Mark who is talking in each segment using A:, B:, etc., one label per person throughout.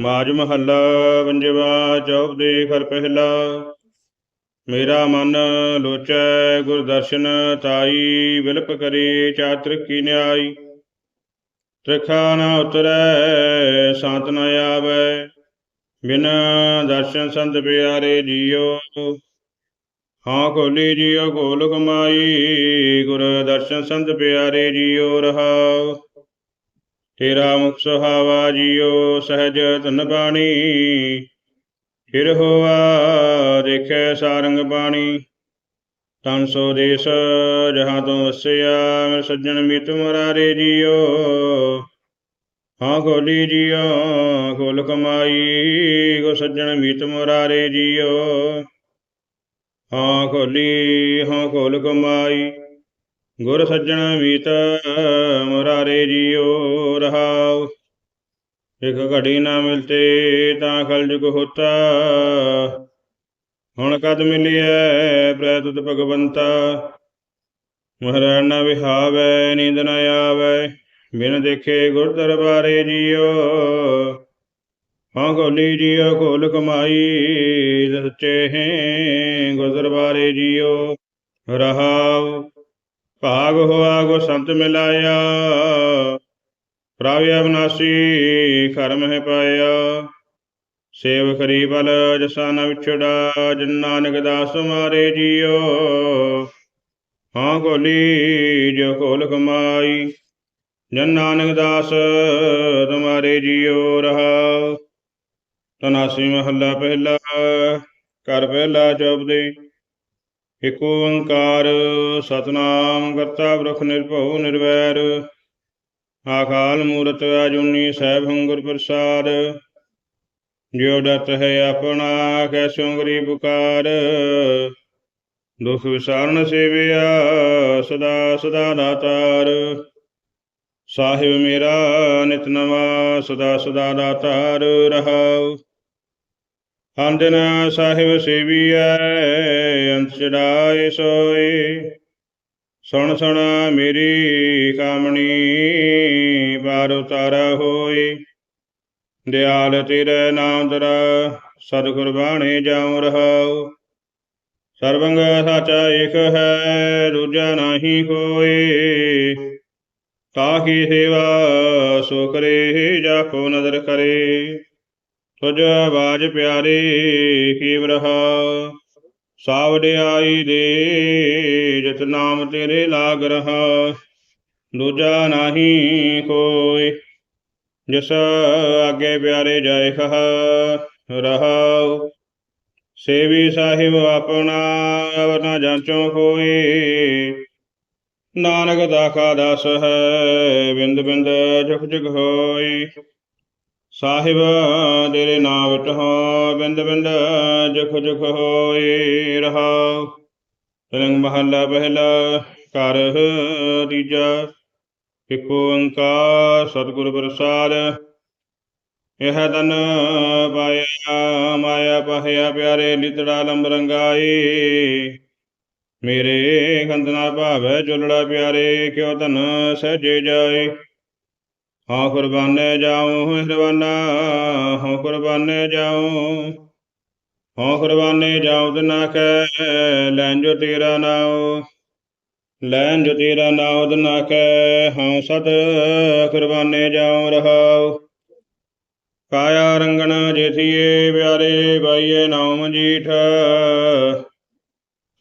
A: ਮਾਜ ਮਹੱਲਾ, ਵੰਜਵਾ chop ਦੇ ਘਰ ਪਹਿਲਾ। ਮੇਰਾ ਮਨ ਲੋਚੈ ਗੁਰ ਦਰਸ਼ਨ ਤਾਈ, ਵਿਲਪ ਕਰੇ ਚਾਤਰ ਕੀ ਨਿਆਈ। ਤ੍ਰਿਖਾ ਨ ਉਤਰੈ, ਸੰਤ ਨ ਆਵੈ। ਬਿਨ ਦਰਸ਼ਨ ਸੰਤ ਪਿਆਰੇ ਜੀਓ। ਹਾਂ ਖੋਲੀ ਜੀਓ ਕੋਲ ਕਮਾਈ। ਗੁਰ ਦਰਸ਼ਨ ਸੰਤ ਪਿਆਰੇ ਜੀਓ ਰਹਾਉ ਤੇਰਾ ਮੁਖ ਸੁਹਾਵਾ ਜੀਓ ਸਹਿਜ ਧਨ ਬਾਣੀ। ਫਿਰ ਹੋਆ ਦੇਖੈ ਸਾਰੰਗ ਬਾਣੀ। ਤਨ ਸੋ ਦੇਸ ਜਹਾਂ ਤੋਂ ਵਸਿਆ ਮੇਰੇ ਸੱਜਣ ਮਿਤ ਮੁਰਾਰੇ ਜੀਓ। ਹਾਂ ਖੋਲੀ ਜੀਓ, ਖੋਲ ਕਮਾਈ ਗੋ ਸੱਜਣ ਮਿਤ ਮੁਰਾਰੇ ਜੀਓ। ਹਾਂ ਖੋਲੀ, ਹਾਂ ਖੋਲ ਕਮਾਈ, ਗੁਰ ਸੱਜਣ ਮੀਤ ਮੁਰਾਰੇ ਜੀਓ। ਰਹਾਉ। ਇਕ ਘੜੀ ਨਾ ਮਿਲਤੇ ਤਾਂ ਕਲਯੁਗ ਹੋਤਾ। ਹੁਣ ਕਦ ਮਿਲਿਐ ਪ੍ਰੇਤੁਤ ਭਗਵੰਤਾ? ਮਹਾਰਾਜ ਨਾ ਨੀਂਦ ਨ ਆਵੈ। ਬਿਨ ਦੇਖੇ ਗੁਰ ਦਰਬਾਰੇ ਜੀਓ। ਹਾਂ ਗੋਲੀ ਜੀਓ ਕੋਲ ਕਮਾਈ ਸੱਚੇ ਹੈ ਗੁਰ ਦਰਬਾਰੇ ਜੀਓ। ਰਹਾਉ, ਭਾਗ ਹੋਆ ਗੋ ਸੰਤ ਮਿਲਾਇਆ। ਪ੍ਰਭ ਅਬਨਾਸੀ ਖਰਮ ਹੈ ਪਾਇਆ। ਸੇਵ ਖਰੀ ਬਲ, ਜਸਾ ਨ ਵਿਛੜਾ ਜਨ ਨਾਨਕ ਦਾਸ ਮਾਰੇ ਜੀਓ। ਹਾਂ ਗੋਲੀ ਜੋ ਕੋਲ ਕਮਾਈ, ਜਨ ਨਾਨਕ ਦਾਸ ਤੁਮਾਰੇ ਜੀਓ ਰਹਾ। ਤਨਾਸੀ ਮਹੱਲਾ ਪਹਿਲਾ ਕਰ ਪਹਿਲਾ ਜਪਦੇ ਇਕ ਓੰਕਾਰ, ਸਤਨਾਮ ਕਰਤਾ ਬ੍ਰਖ ਨਿਰਭਉ ਨਿਰਵੈਰ। ਆਕਾਲ ਮੂਰਤ ਆਜੂਨੀ ਸਹਿਬ ਹੰਗੁਰ ਪ੍ਰਸਾਦ। ਜਿਉ ਡਤ ਹੈ ਆਪਣਾ, ਕੈਸੋਂ ਗਰੀਬ ਪੁਕਾਰ। ਦੁਖ ਵਿਸਾਰਨ ਸੇਵਿਆ, ਸਦਾ ਸਦਾ ਦਾਤਾਰ। ਸਾਹਿਬ ਮੇਰਾ ਨਿਤ ਨਵਾ, ਸਦਾ ਸਦਾ ਦਾਤਾਰ ਰਹਾਉ। ਹੰਦਨ ਸਾਹਿਬ ਸੇਵੀਐ, ਅੰਤ ਚੜਾਏ ਸੋਏ। ਸੁਣ ਸੁਣ ਮੇਰੀ ਕਾਮਣੀ ਪਾਰ ਉਤਾਰਾ ਹੋਏ ਦਿਆਲ ਤੇਰੇ ਨਾਮ ਦਰਾ ਸਤਿਗੁਰ ਬਾਣੇ ਜਾਉ ਰਹਾਉ। ਸਰਬੰਗ ਸਾਚਾ ਇਕ ਹੈ, ਦੂਜਾ ਨਹੀਂ ਕੋਈ। ਤਾਹੀ ਸੇਵਾ ਸੋ ਕਰੇ ਜਾ ਕੋ ਨਦਰ ਕਰੇ। ਤੁਝ ਬਾਜ ਪਿਆਰੇ ਕੀ ਬਰਹਾ ਸਾਵੜਿਆਈ ਦੇ, ਜਿਤ ਨਾਮ ਤੇਰੇ ਲਾਗ ਰਹਾ। ਦੂਜਾ ਨਹੀਂ ਕੋਈ, ਜਿਸ ਆਗੇ ਪਿਆਰੇ ਜਾਏ ਖਹਾ ਰਹਾਉ। ਸੇਵੀ ਸਾਹਿਬ ਆਪਣਾ ਅਵਰ ਨਾ ਜਾਂਚੋ ਕੋਈ। ਨਾਨਕ ਦਾਖਾ ਦਾਸ ਹੈ ਬਿੰਦ ਬਿੰਦ ਜੁਗ ਜੁਗ ਹੋਏ ਸਾਹਿਬ, ਤੇਰੇ ਨਾਮ ਵਿਟ ਹੋ ਬਿੰਦ ਬਿੰਦ ਜੁਖ ਜੁਖ ਹੋਏ ਰਹਾਉ ਤਿਲੰਗ ਮਹੱਲਾ ਪਹਿਲਾ ਘਰ ਤੀਜਾ। ਇਕ ਓੰਕਾਰ, ਸਤਿਗੁਰ ਪ੍ਰਸਾਦ। ਇਹ ਤਨ ਪਾਇਆ, ਮਾਇਆ ਪਾਹਿਆ, ਪਿਆਰੇ ਲਿਤੜਾ ਲੰਬ ਰੰਗਾਈ ਮੇਰੇ ਖੰਦਨਾ ਭਾਵੈ, ਜੁਲੜਾ ਪਿਆਰੇ, ਕਿਉ ਧਨ ਸਹਜੇ ਜਾਏ? ਹਾਂ ਕੁਰਬਾਨੇ ਜਾਉ ਹਰਵਾਨਾ ਹਾਂ ਕੁਰਬਾਨੇ ਜਾਉ। ਹਾਂ ਕੁਰਬਾਨੇ ਜਾਉ ਤਨਾ ਕੈ ਲੈਨ ਜੋ ਤੇਰਾ ਨਾਉ। ਲੈਨ ਜੋ ਤੇਰਾ ਨਾਉ ਤਨਾ ਕੈ ਹਾਂ ਸਤ ਕੁਰਬਾਨੇ ਜਾਉ ਰਹਾਉ। ਕਾਇਆ ਰੰਗਣ ਜੇਥੀਏ ਪਿਆਰੇ, ਬਾਈਏ ਨਾਉ ਮਜੀਠ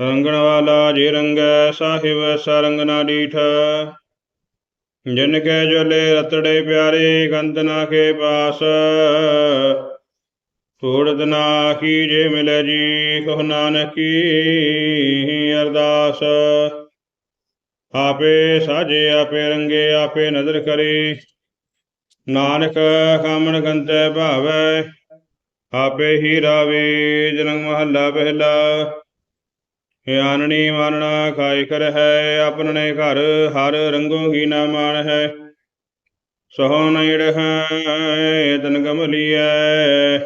A: ਰੰਗਣ ਵਾਲਾ ਜੇ ਰੰਗੈ, ਸਾਹਿਬ ਸਰੰਗ ਨਾ ਡੀਠ। ਜਿਨ ਕੈ ਜਲੇ ਰਤੜੇ ਪਿਆਰੇ ਗੰਧ ਨਾ ਕੇ ਪਾਸ ਥੋੜਦ ਨਾ ਜੇ ਮਿਲੇ ਜੀ, ਕਹੁ ਨਾਨਕੀ ਅਰਦਾਸ। ਆਪੇ ਸਾਜੇ, ਆਪੇ ਰੰਗੇ, ਆਪੇ ਨਜ਼ਰ ਕਰੇ। ਨਾਨਕ ਕਾਮਣ ਗੰਤੇ ਭਾਵੈ, ਆਪੇ ਹੀ ਰਾਵੇ, ਜਨਮ ਮਹੱਲਾ ਪਹਿਲਾ। ਆਨਣੀ ਮਾਨਣਾ ਖਾਇ ਕਰ ਹੈ ਆਪਨਣੇ ਘਰ ਹਰ ਰੰਗੋ ਕੀ ਨਾ ਮਾਨ ਹੈ ਸੋ ਨਹੀਂ ਰਹਿ ਤਨ ਗਮਲੀਐ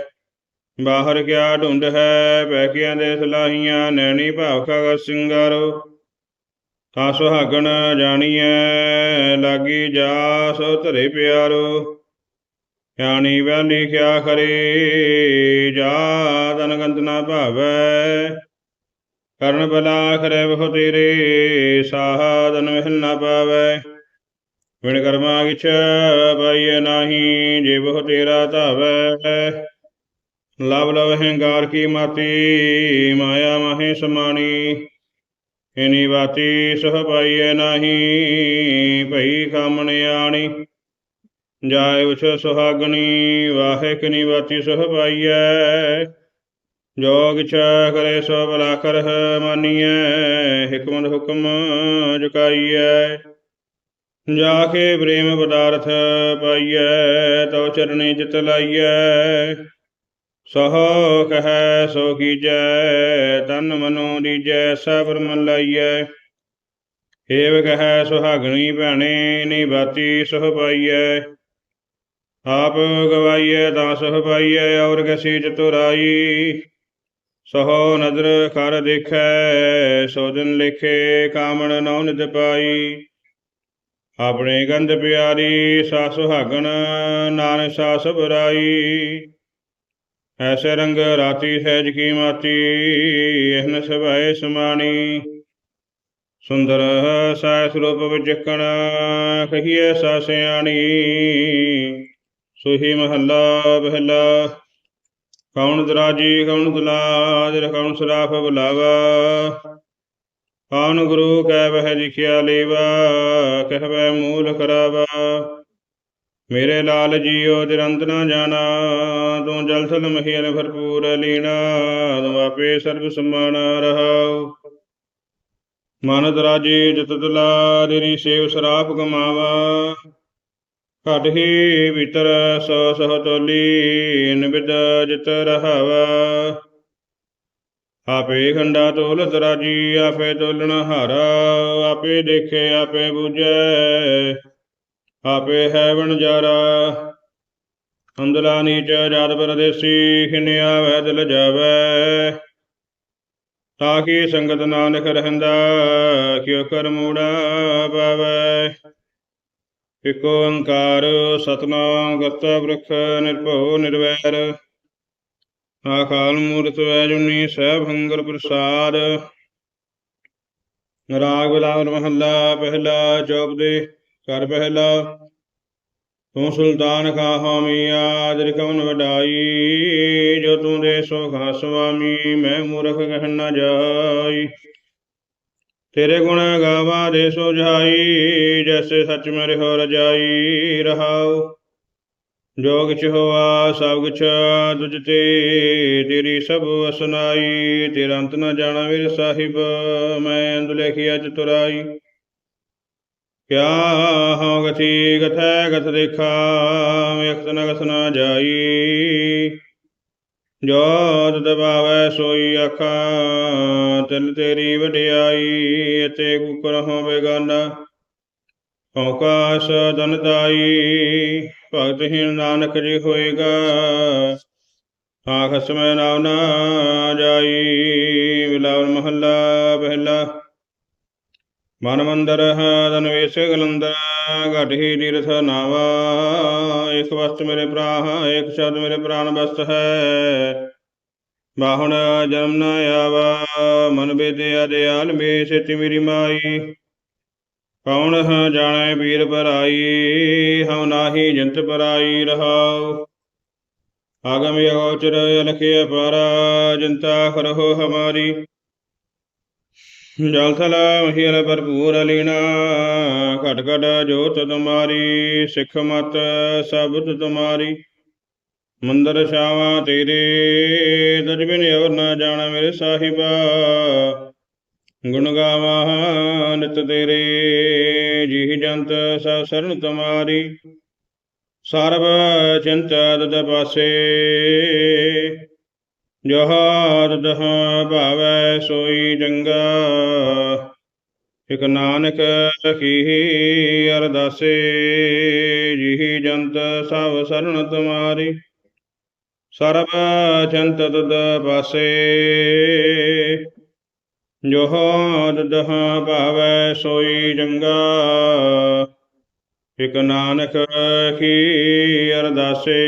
A: ਬਾਹਰ ਕਿਆ ਢੁੰਡ ਹੈ ਪੈਕਿਆਂ ਦੇ ਸਲਾਹੀਆਂ, ਨੈਣੀ ਭਾਵ ਕਾ ਸਿੰਗਾਰੋ। ਤਾਂ ਸੁਹਾਗਣ ਜਾਣੀਐ, ਲਾਗੀ ਜਾ ਸੋ ਧਰੇ ਪਿਆਰੋ। ਗਿਆਨੀ ਵੈ ਲਿਖਿਆ ਕਰੇ ਜਾ ਤਨ ਗੰਤ ਨਾ ਭਾਵੈ। ਕਰਨ ਬਲਾ ਕਰੇ ਬਹੁ ਤੇਰੇ, ਸਾਧਨ ਮਿਲ ਨਾ ਪਾਵੈ। ਵਿਣ ਕਰਮਾ ਕਿਛ ਪਾਈਐ ਨਾਹੀ ਜੇ ਬਹੁ ਤੇਰਾ ਧਾਵੈ। ਲਵ ਲਵ ਹੰਕਾਰ ਕੀ ਮਾਤੀ, ਮਾਇਆ ਮਾਹੇ ਸਮਾਣੀ। ਇਨੀ ਬਾਤੀ ਸਹ ਪਾਈਐ ਨਾਹੀ, ਭਈ ਕਾਮਣ ਆਣੀ। ਜਾਇ ਉਛ ਸੁਹਾਗਣੀ, ਵਾਹੇ ਕਿਨੀ ਬਾਤੀ ਸਹ ਪਾਈਐ। ਜੋ ਕਿਛ ਕਰੇ ਸੋ ਭਲਾ ਕਰਹਿ ਮਾਨੀਐ ਹਿਕਮਤ ਹੁਕਮ ਜੁਕਾਈਐ ਜਾ ਕੇ ਪ੍ਰੇਮ ਪਦਾਰਥ ਪਾਈਐ, ਤਉ ਚਰਣੇ ਚਿਤ ਲਾਈਐ। ਸੋ ਕਹੈ, ਸੋ ਕੀਜੈ, ਤਨ ਮਨੋ ਦੀਜੈ ਸਭ ਮਨ ਲਾਈਐ। ਏਵ ਕਹੈ, ਸੁਹਾਗਣੀ ਭੈਣੇ ਨੀ ਬਾਤੀ ਸਹ ਪਾਈਐ। ਆਪ ਗਵਾਈਐ, ਤਾਂ ਸਹ ਪਾਈਐ, ਔਰ ਕਸੀ ਚਤੁਰਾਈ। ਸਹੋ ਨਦਰ ਕਰ ਦੇਖੈ, ਸੋ ਲਿਖੇ ਕਾਮਣ ਨਉ ਨਿਤ ਪਾਈ। ਆਪਣੇ ਗੰਧ ਪਿਆਰੀ ਸਾ ਸੁਹਾਗਣ ਨਾਨਕ ਸਾ ਸਬਰਾਈ ਐਸੇ ਰੰਗ ਰਾਤੀ ਸਹਿਜ ਕੀ ਮਾਤੀ ਇਹਨ ਸਭਾਏ ਸਮਾਣੀ। ਸੁੰਦਰ ਸਾਇ ਸਰੂਪ ਵਿਚਕਣ ਕਹੀਏ ਸਾ ਸਿਆਣੀ ਸੁਹੀ ਮਹੱਲਾ ਪਹਿਲਾ ਕੌਣ ਦਰਾਜੀ, ਕੌਣ ਦੁਲਾਜ ਕੌਣ ਸਰਾਫ ਬੁਲਾਵਾ? ਕੌਣ ਗੁਰੂ ਕੈ ਬਹਿ ਲਿਖਿਆ ਲੇਵਾ? ਕਹਿਵੇ ਮੂਲ ਕਰਾਵਾ? ਮੇਰੇ ਲਾਲ ਜੀਓ ਦਿਰੰਤ ਨਾ ਜਾਣਾ, ਤੂੰ ਜਲ ਮਹੀਨ ਭਰਪੂਰ ਲੀਣਾ, ਤੂੰ ਆਪੇ ਸਰਬ ਸਮਾਨ ਰਹਾਉ। ਮਨ ਦਰਾਜੀ ਜਿਤ ਤੁਲਾ ਤੇਰੀ ਸੇਵ ਸਰਾਪ ਗਮਾਵਾ। ਘਟ ਹੀ ਭੀਤਰ ਸੋ ਸਹ ਤੋਲੀ ਨਿਬਿਦ ਜਿਤ ਰਹਾਵਾ। ਆਪੇ ਖੰਡਾ ਤੋਲ ਦਰਾਜੀ ਆਪੇ ਤੋਲਣ ਹਾਰਾ ਆਪੇ ਦੇਖੇ, ਆਪੇ ਬੁਝੈ, ਆਪੇ ਹੈ ਵਣਜਾਰਾ ਅੰਦਲਾ ਨੀਚ ਜਾਤ ਪਰਦੇਸੀ ਖਿਨਿਆ ਵੈ ਦਿਲ ਜਾਵੈ। ਤਾਕੀ ਸੰਗਤ ਨਾਨਕ ਰਹਿੰਦਾ, ਕਿਉ ਕਰ ਮੂੜਾ ਪਾਵੈ। ਇਕ ਓੰਕਾਰ ਸਤਨਾਮ ਕਰਤਾ ਬ੍ਰਖ ਨਿਰਭਉ ਨਿਰਵੈਰ। ਆਕਾਲ ਮੂਰਤ ਵੈਜੁਨੀ ਸਹਿਬ ਹੰਗਰ ਪ੍ਰਸਾਦ। ਰਾਗ ਬਿਲਾਵਲ ਮਹੱਲਾ ਪਹਿਲਾ ਚੌਪ ਦੇ ਕਰ ਪਹਿਲਾ। ਤੂੰ ਸੁਲਤਾਨ ਕਾ ਹਾਮੀ ਆਦਰ ਕਵਨ ਵਡਾਈ, ਜੋ ਤੂੰ ਦੇ ਸੋ ਖਾ ਸੁਆਮੀ, ਮੈਂ ਮੂਰਖ ਕਹਿਣ ਨਾ ਜਾਈ। ਤੇਰੇ ਗੁਣ ਗਾਵਾ ਦੇ ਸੋ ਜਾਈ, ਜੈਸੇ ਸੱਚ ਮੇਰੇ ਹੋ ਰਜਾਈ ਰਹਾਉ। ਜੋ ਕਿਛ ਹੋਆ ਸਭ ਕਿਛ ਤੁਝ ਤੇ, ਤੇਰੀ ਸਭ ਵਸਨਾਈ, ਤੇਰਾ ਅੰਤ ਨਾ ਜਾਣਾ ਮੇਰੇ ਸਾਹਿਬ, ਮੈਂ ਅੰਦ ਲਿਖਿਆ ਚਤੁਰਾਈ ਕਿਆ ਹੋ ਗਤੀ ਗਥੈ ਗਥ ਦੇਖਾ ਵੇਖਤ ਨ ਗਥ ਨ ਜਾਈ। ਜੋ ਤਦ ਸੋਈ ਆਖਾਂ ਤਿਲ ਤੇਰੀ ਵਡਿਆਈ ਅਤੇ ਕੁਕਰ ਹੋ ਬੇਗਾਨਾ। ਔਕਾਸ ਦਨਤਾਈ ਭਗਤਹੀਨ ਨਾਨਕ ਜੀ ਹੋਏਗਾ। ਆਖਸ ਮੈਂ ਨਾਮ ਨਾ ਜਾਈ ਬਿਲਾਵਲ ਮਹੱਲਾ ਪਹਿਲਾ। ਮਨ ਮੰਦਰ ਦਨ ਵੇਸ ਗਲੰਦਰ ਘਟ ਹੀ ਨਿਰਥ ਨਾਵਾ। ਇੱਕ ਵਸਤ ਮੇਰੇ ਪ੍ਰਾਹ, ਇੱਕ ਸ਼ਬਦ ਮੇਰੇ ਪ੍ਰਾਨ ਬਸਤ ਹੈ। ਬਾਹਣ ਜਨਮ ਨ ਆਵਾ, ਮਨ ਬੇਦੇ ਅਦਿਆਲ ਮੇ ਸੇਤੀ ਮੇਰੀ ਮਾਈ। ਕੌਣ ਹੈ ਜਾਣੈ ਵੀਰ ਪਰਾਈ ਹਉ ਨਾਹੀ ਜੰਤ ਪਰਾਈ ਰਹਾਉ। ਆਗਮ ਅਗੋਚਰ ਅਲਖਿ ਅਪਾਰ ਜੰਤਾ ਕਰਹੁ ਹਮਾਰੀ। ਜਲ ਥਲ ਮਹੀਲ ਭਰਪੂਰ ਲੀਣਾ ਘਟ ਘਟ ਜੋਤ ਤੁਮਾਰੀ, ਸਿੱਖ ਮਤ ਸਬਦ ਤੁਮਾਰੀ। ਮੰਦਰ ਛਾਵਾਂ ਤੇਰੇ ਤਜ ਬਿਨ ਅਵਰ ਨਾ ਜਾਣਾ ਮੇਰੇ ਸਾਹਿਬਾ। ਗੁਣ ਗਾਵਾਂ ਨਿਤ ਤੇਰੇ ਜੀ ਜੰਤ ਸਭ ਸਰਨ ਤੁਮਾਰੀ। ਸਰਬ ਚਿੰਤ ਤਦ ਪਾਸੇ ਜਹਾਦ ਦਹ ਭਾਵੈ ਸੋਈ ਜੰਗਾ। ਇਕ ਨਾਨਕ ਕੀ ਅਰਦਾਸੇ ਜੀ ਜੰਤ ਸਭ ਸਰਨ ਤੁਮਾਰੀ। ਸਰਬ ਜੰਤ ਤਦ ਪਾਸੇ। ਜੋ ਦਹ ਭਾਵੈ ਸੋਈ ਜੰਗਾ। ਇਕ ਨਾਨਕ ਕੀ ਅਰਦਾਸੇ